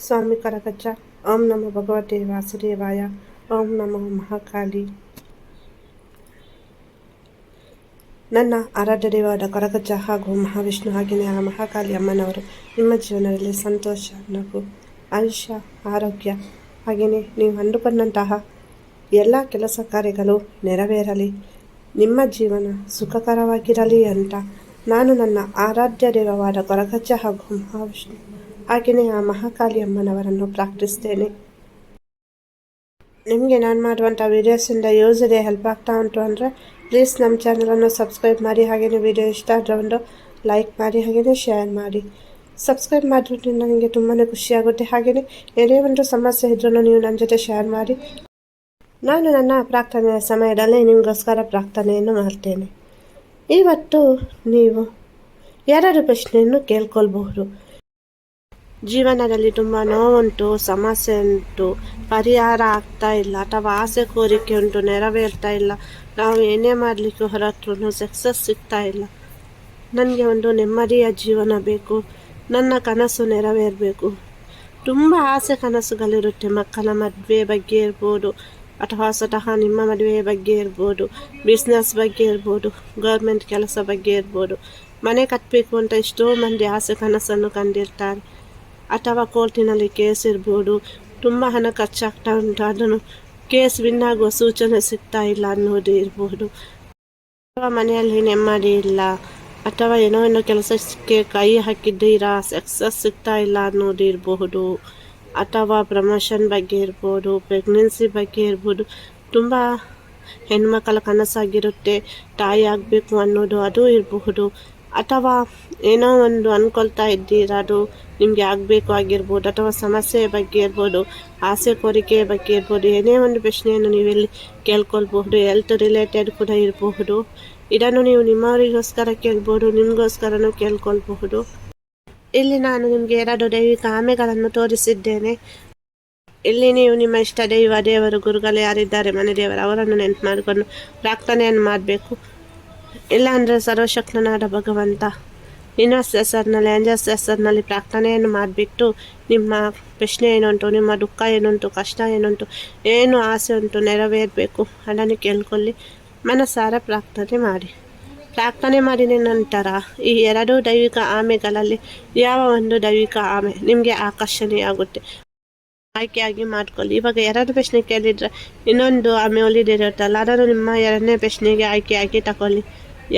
ಸ್ವಾಮಿ ಕರಗಚ್ಚ ಓಂ ನಮ ಭಗವತೆ ವಾಸುದೇವಾಯ. ಓಂ ನಮ ಮಹಾಕಾಳಿ ನನ್ನ ಆರಾಧ್ಯ ದೇವಾದ ಕರಗಜ್ಜ ಹಾಗೂ ಮಹಾವಿಷ್ಣು ಹಾಗೆಯೇ ಆ ಮಹಾಕಾಳಿ ಅಮ್ಮನವರು ನಿಮ್ಮ ಜೀವನದಲ್ಲಿ ಸಂತೋಷ, ನಗು, ಆಯುಷ್ಯ, ಆರೋಗ್ಯ ಹಾಗೆಯೇ ನೀವು ಅಂದುಕೊಂಡಂತಹ ಎಲ್ಲ ಕೆಲಸ ಕಾರ್ಯಗಳು ನೆರವೇರಲಿ. ನಿಮ್ಮ ಜೀವನ ಸುಖಕರವಾಗಿರಲಿ ಅಂತ ನಾನು ನನ್ನ ಆರಾಧ್ಯ ದೇವವಾದ ಕೊರಗಜ್ಜ ಹಾಗೂ ಮಹಾವಿಷ್ಣು ಹಾಗೆಯೇ ಆ ಮಹಾಕಾಳಿ ಅಮ್ಮನವರನ್ನು ಪ್ರಾರ್ಥಿಸ್ತೇನೆ. ನಿಮಗೆ ನಾನು ಮಾಡುವಂಥ ವೀಡಿಯೋಸಿಂದ ಯೂಸ್ ಇದೆ ಹೆಲ್ಪ್ ಆಗ್ತಾ ಉಂಟು ಅಂದರೆ ಪ್ಲೀಸ್ ನಮ್ಮ ಚಾನಲನ್ನು ಸಬ್ಸ್ಕ್ರೈಬ್ ಮಾಡಿ, ಹಾಗೆಯೇ ವಿಡಿಯೋ ಇಷ್ಟ ಆದರೆ ಒಂದು ಲೈಕ್ ಮಾಡಿ, ಹಾಗೆಯೇ ಶೇರ್ ಮಾಡಿ. ಸಬ್ಸ್ಕ್ರೈಬ್ ಮಾಡೋದ್ರಿಂದ ನನಗೆ ತುಂಬಾ ಖುಷಿಯಾಗುತ್ತೆ ಹಾಗೆಯೇ ಏನೇ ಒಂದು ಸಮಸ್ಯೆ ಇದ್ರೂ ನೀವು ನನ್ನ ಜೊತೆ ಶೇರ್ ಮಾಡಿ. ನಾನು ನನ್ನ ಪ್ರಾರ್ಥನೆಯ ಸಮಯದಲ್ಲೇ ನಿಮಗೋಸ್ಕರ ಪ್ರಾರ್ಥನೆಯನ್ನು ಮಾಡ್ತೇನೆ. ಇವತ್ತು ನೀವು ಎರಡು ಪ್ರಶ್ನೆಯನ್ನು ಕೇಳ್ಕೊಳ್ಬಹುದು. ಜೀವನದಲ್ಲಿ ತುಂಬ ನೋವುಂಟು, ಸಮಸ್ಯೆ ಉಂಟು, ಪರಿಹಾರ ಆಗ್ತಾ ಇಲ್ಲ ಅಥವಾ ಆಸೆ ಕೋರಿಕೆ ಉಂಟು, ನೆರವೇರ್ತಾ ಇಲ್ಲ. ನಾವು ಏನೇ ಮಾಡಲಿಕ್ಕೆ ಹೊರತ್ರೂ ಸಕ್ಸಸ್ ಸಿಗ್ತಾ ಇಲ್ಲ. ನನಗೆ ಒಂದು ನೆಮ್ಮದಿಯ ಜೀವನ ಬೇಕು, ನನ್ನ ಕನಸು ನೆರವೇರಬೇಕು. ತುಂಬ ಆಸೆ ಕನಸುಗಳಿರುತ್ತೆ, ಮಕ್ಕಳ ಮದುವೆ ಬಗ್ಗೆ ಇರ್ಬೋದು, ಅಥವಾ ಸ್ವತಃ ನಿಮ್ಮ ಮದುವೆ ಬಗ್ಗೆ ಇರ್ಬೋದು ಬಿಸ್ನೆಸ್ ಬಗ್ಗೆ ಇರ್ಬೋದು ಗೌರ್ಮೆಂಟ್ ಕೆಲಸ ಬಗ್ಗೆ ಇರ್ಬೋದು. ಮನೆ ಕಟ್ಟಬೇಕು ಅಂತ ಎಷ್ಟೋ ಮಂದಿ ಆಸೆ ಕನಸನ್ನು ಕಂಡಿರ್ತಾರೆ. ಅಥವಾ ಕೋರ್ಟಿನಲ್ಲಿ ಕೇಸ್ ಇರ್ಬೋದು, ತುಂಬ ಹಣ ಖರ್ಚಾಗ್ತಾ ಉಂಟು. ಅದನ್ನು ಕೇಸ್ ವಿನ್ ಆಗುವ ಸೂಚನೆ ಸಿಗ್ತಾ ಇಲ್ಲ ಅನ್ನೋದು ಇರ್ಬೋದು. ಅಥವಾ ಮನೆಯಲ್ಲಿ ನೆಮ್ಮದಿ ಇಲ್ಲ, ಅಥವಾ ಏನೋ ಏನೋ ಕೆಲಸಕ್ಕೆ ಕೈ ಹಾಕಿದ್ದೀರಾ ಸಕ್ಸಸ್ ಸಿಗ್ತಾ ಇಲ್ಲ ಅನ್ನೋದು ಇರಬಹುದು ಅಥವಾ ಪ್ರಮೋಷನ್ ಬಗ್ಗೆ ಇರ್ಬೋದು ಪ್ರೆಗ್ನೆನ್ಸಿ ಬಗ್ಗೆ ಇರ್ಬೋದು, ತುಂಬ ಹೆಣ್ಮಕ್ಕಳ ಕನಸಾಗಿರುತ್ತೆ, ತಾಯಿ ಆಗಬೇಕು ಅನ್ನೋದು ಅದು ಇರಬಹುದು ಅಥವಾ ಏನೋ ಒಂದು ಅಂದ್ಕೊಳ್ತಾ ಇದ್ದೀರಾ, ಅದು ನಿಮಗೆ ಆಗಬೇಕು ಆಗಿರ್ಬೋದು ಅಥವಾ ಸಮಸ್ಯೆಯ ಬಗ್ಗೆ ಇರ್ಬೋದು, ಆಸೆ ಕೋರಿಕೆಯ ಬಗ್ಗೆ ಇರ್ಬೋದು, ಏನೇ ಒಂದು ಪ್ರಶ್ನೆಯನ್ನು ನೀವಿಲ್ಲಿ ಕೇಳ್ಕೊಳ್ಬಹುದು ಹೆಲ್ತ್ ರಿಲೇಟೆಡ್ ಕೂಡ ಇರಬಹುದು. ಇದನ್ನು ನೀವು ನಿಮ್ಮವರಿಗೋಸ್ಕರ ಕೇಳ್ಬೋದು, ನಿಮಗೋಸ್ಕರನೂ ಕೇಳ್ಕೊಳ್ಬಹುದು. ಇಲ್ಲಿ ನಾನು ನಿಮಗೆ ಎರಡು ದೈವಿಕ ಆಮೆಗಳನ್ನು ತೋರಿಸಿದ್ದೇನೆ. ಇಲ್ಲಿ ನೀವು ನಿಮ್ಮ ಇಷ್ಟ ದೈವ, ದೇವರು, ಗುರುಗಳು ಯಾರಿದ್ದಾರೆ ಮನೆ ದೇವರು ಅವರನ್ನು ನೆನಪು ಮಾಡಿಕೊಂಡು ಪ್ರಾರ್ಥನೆಯನ್ನು ಮಾಡಬೇಕು. ಇಲ್ಲಾಂದರೆ ಸರ್ವಶಕ್ತನಾದ ಭಗವಂತ ಇನ್ವಸ್ ಹೆಸರಿನಲ್ಲಿ ಅಂಜಸ್ ಹೆಸರಿನಲ್ಲಿ ಪ್ರಾರ್ಥನೆಯನ್ನು ಮಾಡಿಬಿಟ್ಟು ನಿಮ್ಮ ಪ್ರಶ್ನೆ ಏನುಂಟು, ನಿಮ್ಮ ದುಃಖ ಏನುಂಟು, ಕಷ್ಟ ಏನುಂಟು, ಏನು ಆಸೆ ಉಂಟು ನೆರವೇರಬೇಕು. ಅದನ್ನು ಕೇಳ್ಕೊಳ್ಳಿ. ಮನಸಾರ ಪ್ರಾರ್ಥನೆ ಮಾಡಿ. ಪ್ರಾರ್ಥನೆ ಮಾಡಿದ ನಂತರ ಈ ಎರಡು ದೈವಿಕ ಆಮೆಗಳಲ್ಲಿ ಯಾವ ಒಂದು ದೈವಿಕ ಆಮೆ ನಿಮಗೆ ಆಕರ್ಷಣೆಯಾಗುತ್ತೆ? ಆಯ್ಕೆಯಾಗಿ ಮಾಡ್ಕೊಳ್ಳಿ. ಇವಾಗ ಎರಡು ಪ್ರಶ್ನೆ ಕೇಳಿದ್ರೆ ಇನ್ನೊಂದು ಆಮೆ ಒಲಿದಿರುತ್ತಲ್ಲ ಅದನ್ನು ನಿಮ್ಮ ಎರಡನೇ ಪ್ರಶ್ನೆಗೆ ಆಯ್ಕೆಯಾಗಿ ತಗೊಳ್ಳಿ.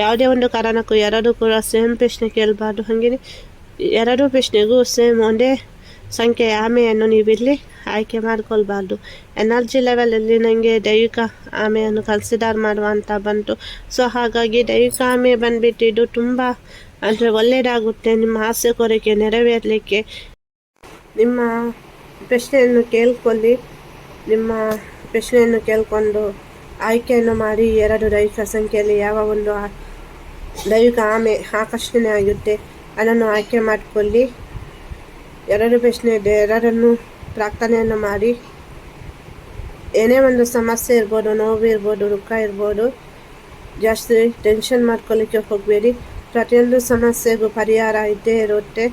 ಯಾವುದೇ ಒಂದು ಕಾರಣಕ್ಕೂ ಎರಡು ಕೂಡ ಸೇಮ್ ಪ್ರಶ್ನೆ ಕೇಳಬಾರ್ದು. ಹಾಗೆ ಎರಡು ಪ್ರಶ್ನೆಗೂ ಸೇಮ್ ಒಂದೇ ಸಂಖ್ಯೆಯ ಆಮೆಯನ್ನು ನೀವಿಲ್ಲಿ ಆಯ್ಕೆ ಮಾಡ್ಕೊಳ್ಬಾರ್ದು. ಎನರ್ಜಿ ಲೆವೆಲಲ್ಲಿ ನನಗೆ ದೈವಿಕ ಆಮೆಯನ್ನು ಕನ್ಸಿಡರ್ ಮಾಡುವಂಥ ಬಂತು. ಸೊ ಹಾಗಾಗಿ ದೈವಿಕ ಆಮೆ ಬಂದುಬಿಟ್ಟು ಇದು ತುಂಬ ಅಂದರೆ ಒಳ್ಳೆಯದಾಗುತ್ತೆ ನಿಮ್ಮ ಆಸೆ ಕೋರಿಕೆ ನೆರವೇರಲಿಕ್ಕೆ ನಿಮ್ಮ ಪ್ರಶ್ನೆಯನ್ನು ಕೇಳ್ಕೊಳ್ಳಿ. ನಿಮ್ಮ ಪ್ರಶ್ನೆಯನ್ನು ಕೇಳಿಕೊಂಡು ಆಯ್ಕೆಯನ್ನು ಮಾಡಿ ಎರಡು ದೈವಿಕ ಸಂಖ್ಯೆಯಲ್ಲಿ ಯಾವ ಒಂದು ದೈವಿಕ ಆಮೆ ಆಕರ್ಷಣೆ ಆಗುತ್ತೆ ಅದನ್ನು ಆಯ್ಕೆ ಮಾಡಿಕೊಳ್ಳಿ. ಎರಡು ಪ್ರಶ್ನೆ ಇದೆ. ಎರಡನ್ನು ಪ್ರಾರ್ಥನೆಯನ್ನು ಮಾಡಿ. ಏನೇ ಒಂದು ಸಮಸ್ಯೆ ಇರ್ಬೋದು, ನೋವು ಇರ್ಬೋದು, ದುಃಖ ಇರ್ಬೋದು, ಜಾಸ್ತಿ ಟೆನ್ಷನ್ ಮಾಡ್ಕೊಳ್ಳಿಕ್ಕೆ ಹೋಗಬೇಡಿ. ಪ್ರತಿಯೊಂದು ಸಮಸ್ಯೆಗೂ ಪರಿಹಾರ ಇದ್ದೇ ಇರುತ್ತೆ.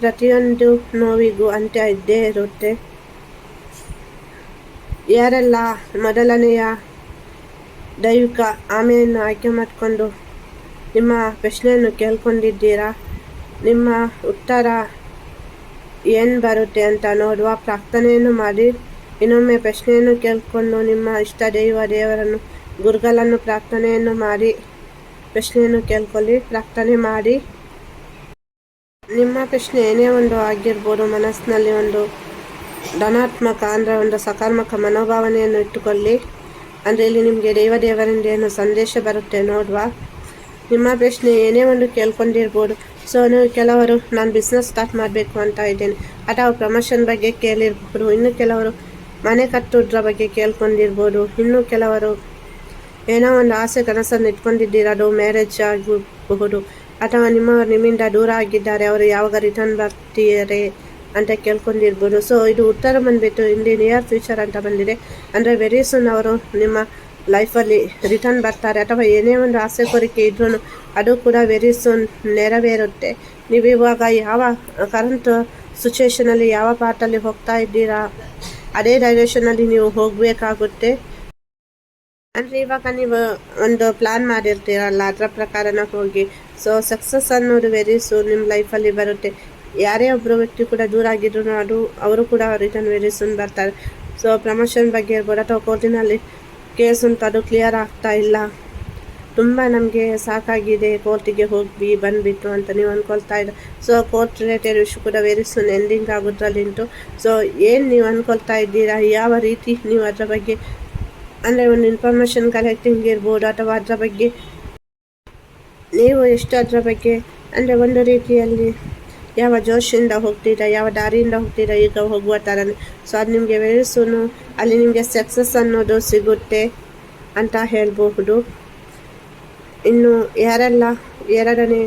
ಪ್ರತಿಯೊಂದು ನೋವಿಗೂ ಅಂತ್ಯ ಇದ್ದೇ ಇರುತ್ತೆ. ಯಾರೆಲ್ಲ ಮೊದಲನೆಯ ದೈವಿಕ ಆಮೆಯನ್ನು ಆಯ್ಕೆ ಮಾಡಿಕೊಂಡು ನಿಮ್ಮ ಪ್ರಶ್ನೆಯನ್ನು ಕೇಳ್ಕೊಂಡಿದ್ದೀರಾ? ನಿಮ್ಮ ಉತ್ತರ ಏನು ಬರುತ್ತೆ ಅಂತ ನೋಡುವ ಪ್ರಾರ್ಥನೆಯನ್ನು ಮಾಡಿ, ಇನ್ನೊಮ್ಮೆ ಪ್ರಶ್ನೆಯನ್ನು ಕೇಳಿಕೊಂಡು ನಿಮ್ಮ ಇಷ್ಟ ದೈವ ದೇವರನ್ನು, ಗುರುಗಳನ್ನು ಪ್ರಾರ್ಥನೆಯನ್ನು ಮಾಡಿ, ಪ್ರಶ್ನೆಯನ್ನು ಕೇಳ್ಕೊಳ್ಳಿ, ಪ್ರಾರ್ಥನೆ ಮಾಡಿ. ನಿಮ್ಮ ಪ್ರಶ್ನೆ ಏನೇ ಒಂದು ಆಗಿರ್ಬೋದು, ಮನಸ್ಸಿನಲ್ಲಿ ಒಂದು ಧನಾತ್ಮಕ ಅಂದರೆ ಒಂದು ಸಕಾರಾತ್ಮಕ ಮನೋಭಾವನೆಯನ್ನು ಇಟ್ಟುಕೊಳ್ಳಿ. ಅಂದರೆ ಇಲ್ಲಿ ನಿಮಗೆ ದೈವ ದೇವರಿಂದ ಏನು ಸಂದೇಶ ಬರುತ್ತೆ ನೋಡುವ? ನಿಮ್ಮ ಪ್ರಶ್ನೆ ಏನೇ ಒಂದು ಕೇಳ್ಕೊಂಡಿರ್ಬೋದು. ಸೊ ನೀವು ಕೆಲವರು, ನಾನು ಬಿಸ್ನೆಸ್ ಸ್ಟಾರ್ಟ್ ಮಾಡಬೇಕು ಅಂತ ಇದ್ದೇನೆ. ಅಥವಾ ಪ್ರಮೋಷನ್ ಬಗ್ಗೆ ಕೇಳಿರ್ಬೋದು. ಇನ್ನು ಕೆಲವರು ಮನೆ ಕಟ್ಟೋದ್ರ ಬಗ್ಗೆ ಕೇಳ್ಕೊಂಡಿರ್ಬೋದು. ಇನ್ನು ಕೆಲವರು ಏನೋ ಒಂದು ಆಸೆ ಕನಸನ್ನು ಇಟ್ಕೊಂಡಿದ್ದೀರದು ಮ್ಯಾರೇಜ್ ಆಗಬಹುದು ಅಥವಾ ನಿಮ್ಮವರು ನಿಮ್ಮಿಂದ ದೂರ ಆಗಿದ್ದಾರೆ. ಅವರು ಯಾವಾಗ ರಿಟರ್ನ್ ಬರ್ತೀರೆ ಅಂತ ಕೇಳ್ಕೊಂಡಿರ್ಬೋದು. ಸೊ ಇದು ಉತ್ತರ ಬಂದುಬಿಟ್ಟು ಇಲ್ಲಿ ನಿಯರ್ ಫ್ಯೂಚರ್ ಅಂತ ಬಂದಿದೆ. ಅಂದರೆ ವೆರಿ ಸೂನ್ ಅವರು ನಿಮ್ಮ ಲೈಫಲ್ಲಿ ರಿಟರ್ನ್ ಬರ್ತಾರೆ ಅಥವಾ ಏನೇ ಒಂದು ಆಸೆ ಕೋರಿಕೆ ಇದ್ರೂ ಅದು ಕೂಡ ವೆರಿ ಸೂನ್ ನೆರವೇರುತ್ತೆ. ನೀವು ಇವಾಗ ಯಾವ ಕರೆಂಟ್ ಸಿಚುವೇಷನಲ್ಲಿ ಯಾವ ಪಾರ್ಟಲ್ಲಿ ಹೋಗ್ತಾ ಇದ್ದೀರಾ? ಅದೇ ಡೈರೆಕ್ಷನಲ್ಲಿ ನೀವು ಹೋಗಬೇಕಾಗುತ್ತೆ. ಅಂದರೆ ಇವಾಗ ನೀವು ಒಂದು ಪ್ಲ್ಯಾನ್ ಮಾಡಿರ್ತೀರಲ್ಲ, ಅದರ ಪ್ರಕಾರನ ಹೋಗಿ. ಸೊ ಸಕ್ಸಸ್ ಅನ್ನೋದು ವೆರಿ ಸೂನ್ ನಿಮ್ಮ ಲೈಫಲ್ಲಿ ಬರುತ್ತೆ. ಯಾರೇ ಒಬ್ಬರು ವ್ಯಕ್ತಿ ಕೂಡ ದೂರ ಆಗಿದ್ರು ಅದು ಅವರು ಕೂಡ ರಿಟರ್ನ್ ವೆರಿ ಸೂನ್ ಬರ್ತಾರೆ. ಸೊ ಪ್ರಮೋಷನ್ ಬಗ್ಗೆ ಇರ್ಬೋದು ಅಥವಾ ಕೋರ್ಟಿನಲ್ಲಿ ಕೇಸ್ ಅಂತ ಅದು ಕ್ಲಿಯರ್ ಆಗ್ತಾ ಇಲ್ಲ. ತುಂಬ ನಮಗೆ ಸಾಕಾಗಿದೆ ಕೋರ್ಟಿಗೆ ಹೋಗಿ ಬಂದುಬಿಟ್ಟು ಅಂತ ನೀವು ಅಂದ್ಕೊಳ್ತಾ ಇದ್ದ. ಸೊ ಕೋರ್ಟ್ ರಿಲೇಟೆಡ್ ವಿಷಯ ಕೂಡ ವೆರಿ ಸೂನ್ ಎಂಡಿಂಗ್ ಆಗೋದ್ರಲ್ಲಿ ಉಂಟು ಸೊ ಏನು ನೀವು ಅಂದ್ಕೊಳ್ತಾ ಇದ್ದೀರಾ? ಯಾವ ರೀತಿ ನೀವು ಅದರ ಬಗ್ಗೆ, ಅಂದರೆ ಒಂದು ಇನ್ಫಾರ್ಮೇಷನ್ ಕಲೆಕ್ಟಿಂಗ್ ಇರ್ಬೋದು, ಅಥವಾ ಅದರ ಬಗ್ಗೆ, ನೀವು ಎಷ್ಟು ಅದರ ಬಗ್ಗೆ, ಅಂದರೆ ಒಂದು ರೀತಿಯಲ್ಲಿ ಯಾವ ಜೋಶಿಂದ ಹೋಗ್ತೀರಾ, ಯಾವ ದಾರಿಯಿಂದ ಹೋಗ್ತೀರಾ, ಈಗ ಹೋಗುವ ಥರ ಸೊ ಅದು ನಿಮಗೆ ವೆರಿ ಅಲ್ಲಿ ನಿಮಗೆ ಸಕ್ಸಸ್ ಅನ್ನೋದು ಸಿಗುತ್ತೆ ಅಂತ ಹೇಳಬಹುದು. ಇನ್ನು ಯಾರೆಲ್ಲ ಎರಡನೇ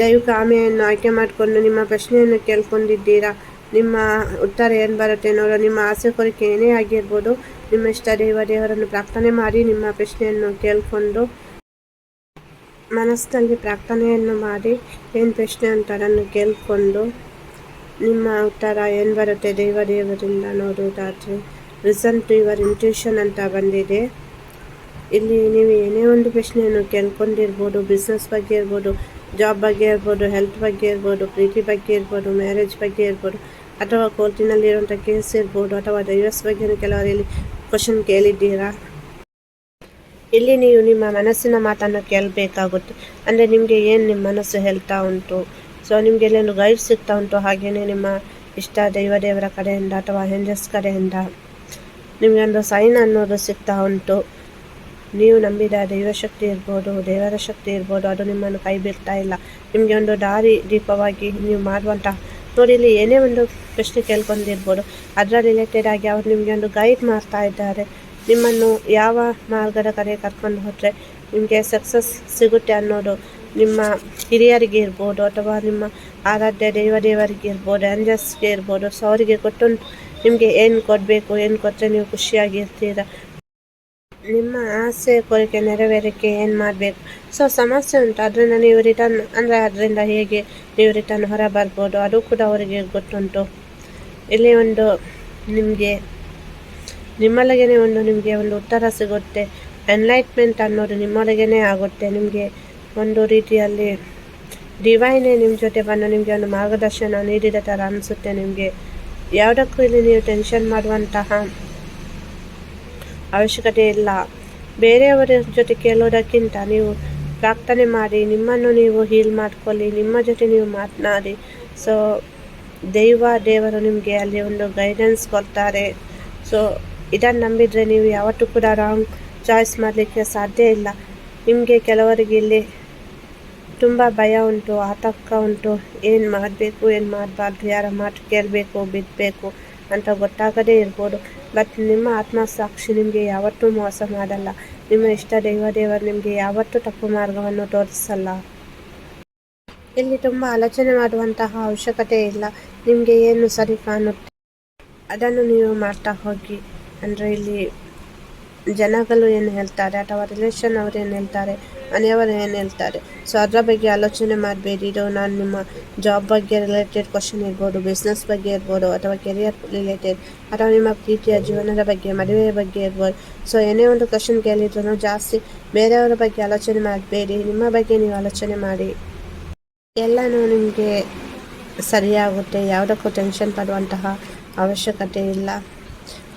ದೈವಿಕ ಆಮೆಯನ್ನು ಆಯ್ಕೆ ಮಾಡಿಕೊಂಡು ನಿಮ್ಮ ಪ್ರಶ್ನೆಯನ್ನು ಕೇಳ್ಕೊಂಡಿದ್ದೀರಾ, ನಿಮ್ಮ ಉತ್ತರ ಏನು ಬರುತ್ತೆ ನೋಡೋ ನಿಮ್ಮ ಆಸೆ ಕೋರಿಕೆ ಏನೇ ಆಗಿರ್ಬೋದು, ನಿಮ್ಮ ಇಷ್ಟ ದೇವ ದೇವರನ್ನು ಪ್ರಾರ್ಥನೆ ಮಾಡಿ ನಿಮ್ಮ ಪ್ರಶ್ನೆಯನ್ನು ಕೇಳಿಕೊಂಡು ಮನಸ್ಸಿನಲ್ಲಿ ಪ್ರಾರ್ಥನೆಯನ್ನು ಮಾಡಿ ಏನು ಪ್ರಶ್ನೆ ಅಂತ ಅದನ್ನು ಕೇಳಿಕೊಂಡು ನಿಮ್ಮ ಉತ್ತರ ಏನು ಬರುತ್ತೆ ದೇವ ದೇವರಿಂದ ನೋಡುವುದಾದರೆ ರಿಸನ್ ಟು ಯುವರ್ ಇಂಟ್ಯೂಷನ್ ಅಂತ ಬಂದಿದೆ. ಇಲ್ಲಿ ನೀವು ಏನೇ ಒಂದು ಪ್ರಶ್ನೆಯನ್ನು ಕೇಳ್ಕೊಂಡಿರ್ಬೋದು ಬಿಸ್ನೆಸ್ ಬಗ್ಗೆ ಇರ್ಬೋದು ಜಾಬ್ ಬಗ್ಗೆ ಇರ್ಬೋದು ಹೆಲ್ತ್ ಬಗ್ಗೆ ಇರ್ಬೋದು, ಪ್ರೀತಿ ಬಗ್ಗೆ ಇರ್ಬೋದು ಮ್ಯಾರೇಜ್ ಬಗ್ಗೆ ಇರ್ಬೋದು, ಅಥವಾ ಕೋರ್ಟಿನಲ್ಲಿರುವಂಥ ಕೇಸ್ ಇರ್ಬೋದು, ಅಥವಾ ಡೈವರ್ಸ್ ಬಗ್ಗೆ ಕೆಲವರು ಇಲ್ಲಿ ಕ್ವಶನ್ ಕೇಳಿದ್ದೀರಾ? ಇಲ್ಲಿ ನೀವು ನಿಮ್ಮ ಮನಸ್ಸಿನ ಮಾತನ್ನು ಕೇಳಬೇಕಾಗುತ್ತೆ. ಅಂದರೆ ನಿಮಗೆ ಏನು ನಿಮ್ಮ ಮನಸ್ಸು ಹೇಳ್ತಾ ಉಂಟು? ಸೊ ನಿಮಗೆ ಎಲ್ಲೆಲ್ಲೂ ಗೈಡ್ ಸಿಗ್ತಾ ಉಂಟು? ಹಾಗೆಯೇ ನಿಮ್ಮ ಇಷ್ಟ ದೈವ ದೇವರ ಕಡೆಯಿಂದ ಅಥವಾ ಹೆಂಜಸ್ ಕಡೆಯಿಂದ ನಿಮಗೆ ಒಂದು ಸೈನ್ ಅನ್ನೋದು ಸಿಗ್ತಾ ಉಂಟು. ನೀವು ನಂಬಿದ ದೈವಶಕ್ತಿ ಇರ್ಬೋದು, ದೇವರ ಶಕ್ತಿ ಇರ್ಬೋದು, ಅದು ನಿಮ್ಮನ್ನು ಕೈ ಬಿಡ್ತಾ ಇಲ್ಲ. ನಿಮಗೆ ಒಂದು ದಾರಿ ದೀಪವಾಗಿ ನೀವು ಮಾಡುವಂತಹ, ನೋಡಿ ಇಲ್ಲಿ ಏನೇ ಒಂದು ಪ್ರಶ್ನೆ ಕೇಳ್ಕೊಂಡಿರ್ಬೋದು. ಅದರ ರಿಲೇಟೆಡ್ ಆಗಿ ಅವರು ನಿಮಗೆ ಒಂದು ಗೈಡ್ ಮಾಡ್ತಾ ಇದ್ದಾರೆ. ನಿಮ್ಮನ್ನು ಯಾವ ಮಾರ್ಗದ ಕಡೆ ಕರ್ಕೊಂಡು ಹೋದರೆ ನಿಮಗೆ ಸಕ್ಸಸ್ ಸಿಗುತ್ತೆ ಅನ್ನೋದು ನಿಮ್ಮ ಹಿರಿಯರಿಗೆ ಇರ್ಬೋದು ಅಥವಾ ನಿಮ್ಮ ಆರಾಧ್ಯ ದೇವ ದೇವರಿಗೆ ಇರ್ಬೋದು ಅಂಜಸ್ಗೆ ಇರ್ಬೋದು ಸೊ ಅವರಿಗೆ ಕೊಟ್ಟು ನಿಮಗೆ ಏನು ಕೊಡಬೇಕು, ಏನು ಕೊಟ್ಟರೆ ನೀವು ಖುಷಿಯಾಗಿರ್ತೀರ ನಿಮ್ಮ ಆಸೆ, ಕೋರಿಕೆ, ನೆರವೇರಿಕೆ ಏನು ಮಾಡಬೇಕು? ಸೊ ಸಮಸ್ಯೆ ಉಂಟು. ಅದರಿಂದ ನೀವು ರಿಟರ್ನ್ ಅಂದರೆ ಅದರಿಂದ ಹೇಗೆ ನೀವು ರಿಟರ್ನ್ ಹೊರ ಬರ್ಬೋದು ಅದು ಕೂಡ ಅವರಿಗೆ ಗೊತ್ತುಂಟು. ಇಲ್ಲಿ ಒಂದು ನಿಮಗೆ ನಿಮ್ಮೊಳಗೇ ಒಂದು ನಿಮಗೆ ಒಂದು ಉತ್ತರ ಸಿಗುತ್ತೆ. ಎನ್ಲೈಟ್ಮೆಂಟ್ ಅನ್ನೋದು ನಿಮ್ಮೊಳಗೇ ಆಗುತ್ತೆ. ನಿಮಗೆ ಒಂದು ರೀತಿಯಲ್ಲಿ ಡಿವೈನೇ ನಿಮ್ಮ ಜೊತೆ ಬಂದು ನಿಮಗೆ ಒಂದು ಮಾರ್ಗದರ್ಶನ ನೀಡಿದ ಥರ ಅನಿಸುತ್ತೆ ನಿಮಗೆ. ಯಾವುದಕ್ಕೂ ಇಲ್ಲಿ ನೀವು ಟೆನ್ಷನ್ ಮಾಡುವಂತಹ ಅವಶ್ಯಕತೆ ಇಲ್ಲ. ಬೇರೆಯವರ ಜೊತೆ ಕೇಳೋದಕ್ಕಿಂತ ನೀವು ಪ್ರಾರ್ಥನೆ ಮಾಡಿ, ನಿಮ್ಮನ್ನು ನೀವು ಹೀಲ್ ಮಾಡ್ಕೊಳ್ಳಿ, ನಿಮ್ಮ ಜೊತೆ ನೀವು ಮಾತನಾಡಿ. ಸೊ ದೈವ ದೇವರು ನಿಮಗೆ ಅಲ್ಲಿ ಒಂದು ಗೈಡೆನ್ಸ್ ಕೊಡ್ತಾರೆ. ಸೊ ಇದನ್ನು ನಂಬಿದರೆ ನೀವು ಯಾವತ್ತೂ ಕೂಡ ರಾಂಗ್ ಚಾಯ್ಸ್ ಮಾಡಲಿಕ್ಕೆ ಸಾಧ್ಯ ಇಲ್ಲ. ನಿಮಗೆ ಕೆಲವರಿಗೆ ಇಲ್ಲಿ ತುಂಬ ಭಯ ಉಂಟು, ಆತಂಕ ಉಂಟು. ಏನು ಮಾಡಬೇಕು, ಏನು ಮಾಡಬಾರ್ದು, ಯಾರ ಮಾತು ಕೇಳಬೇಕು, ಬಿಡಬೇಕು ಅಂತ ಗೊತ್ತಾಗದೇ ಇರ್ಬೋದು. ಬಟ್ ನಿಮ್ಮ ಆತ್ಮಸಾಕ್ಷಿ ನಿಮಗೆ ಯಾವತ್ತೂ ಮೋಸ ಮಾಡಲ್ಲ. ನಿಮ್ಮ ಇಷ್ಟ ದೈವ ದೇವರು ನಿಮಗೆ ಯಾವತ್ತೂ ತಪ್ಪು ಮಾರ್ಗವನ್ನು ತೋರಿಸಲ್ಲ. ಇಲ್ಲಿ ತುಂಬ ಆಲೋಚನೆ ಮಾಡುವಂತಹ ಅವಶ್ಯಕತೆ ಇಲ್ಲ. ನಿಮಗೆ ಏನು ಸರಿ ಕಾಣುತ್ತೆ, ಅದನ್ನು ನೀವು ಮಾಡ್ತಾ ಹೋಗಿ. ಅಂದರೆ ಇಲ್ಲಿ ಜನಗಳು ಏನು ಹೇಳ್ತಾರೆ ಅಥವಾ ರಿಲೇಷನ್ ಅವರು ಏನು ಹೇಳ್ತಾರೆ, ಮನೆಯವರು ಏನು ಹೇಳ್ತಾರೆ? ಸೊ ಅದರ ಬಗ್ಗೆ ಆಲೋಚನೆ ಮಾಡಬೇಡಿ. ಇದು ನಾನು ನಿಮ್ಮ ಜಾಬ್ ಬಗ್ಗೆ ರಿಲೇಟೆಡ್ ಕ್ವಶನ್ ಇರ್ಬೋದು ಬಿಸ್ನೆಸ್ ಬಗ್ಗೆ ಇರ್ಬೋದು, ಅಥವಾ ಕೆರಿಯರ್ ರಿಲೇಟೆಡ್ ಅಥವಾ ನಿಮ್ಮ ಪ್ರೀತಿಯ ಜೀವನದ ಬಗ್ಗೆ, ಮದುವೆಯ ಬಗ್ಗೆ ಇರ್ಬೋದು. ಸೊ ಏನೇ ಒಂದು ಕ್ವಶನ್ ಕೇಳಿದ್ರು ಜಾಸ್ತಿ ಬೇರೆಯವರ ಬಗ್ಗೆ ಆಲೋಚನೆ ಮಾಡಬೇಡಿ. ನಿಮ್ಮ ಬಗ್ಗೆ ನೀವು ಆಲೋಚನೆ ಮಾಡಿ. ಎಲ್ಲನೂ ನಿಮಗೆ ಸರಿಯಾಗುತ್ತೆ, ಯಾವುದಕ್ಕೂ ಟೆನ್ಷನ್ ಪಡುವಂತಹ ಅವಶ್ಯಕತೆ ಇಲ್ಲ.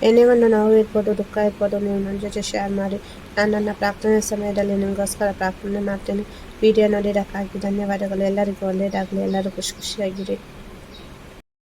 ಏನೇ ಒಂದು ನೋವು ಇರ್ಬೋದು ದುಃಖ ಇರ್ಬೋದು ನೀವು ನನ್ನ ಜೊತೆ ಶೇರ್ ಮಾಡಿ. ನಾನು ನನ್ನ ಪ್ರಾರ್ಥನೆ ಸಮಯದಲ್ಲಿ ನಿಮಗೋಸ್ಕರ ಪ್ರಾರ್ಥನೆ ಮಾಡ್ತೇನೆ. ವಿಡಿಯೋ ನೋಡಿದ್ದಕ್ಕಾಗಿ ಧನ್ಯವಾದಗಳು. ಎಲ್ಲರಿಗೂ ಒಳ್ಳೆಯದಾಗಲಿ. ಎಲ್ಲರೂ ಖುಷಿ ಖುಷಿಯಾಗಿರಿ.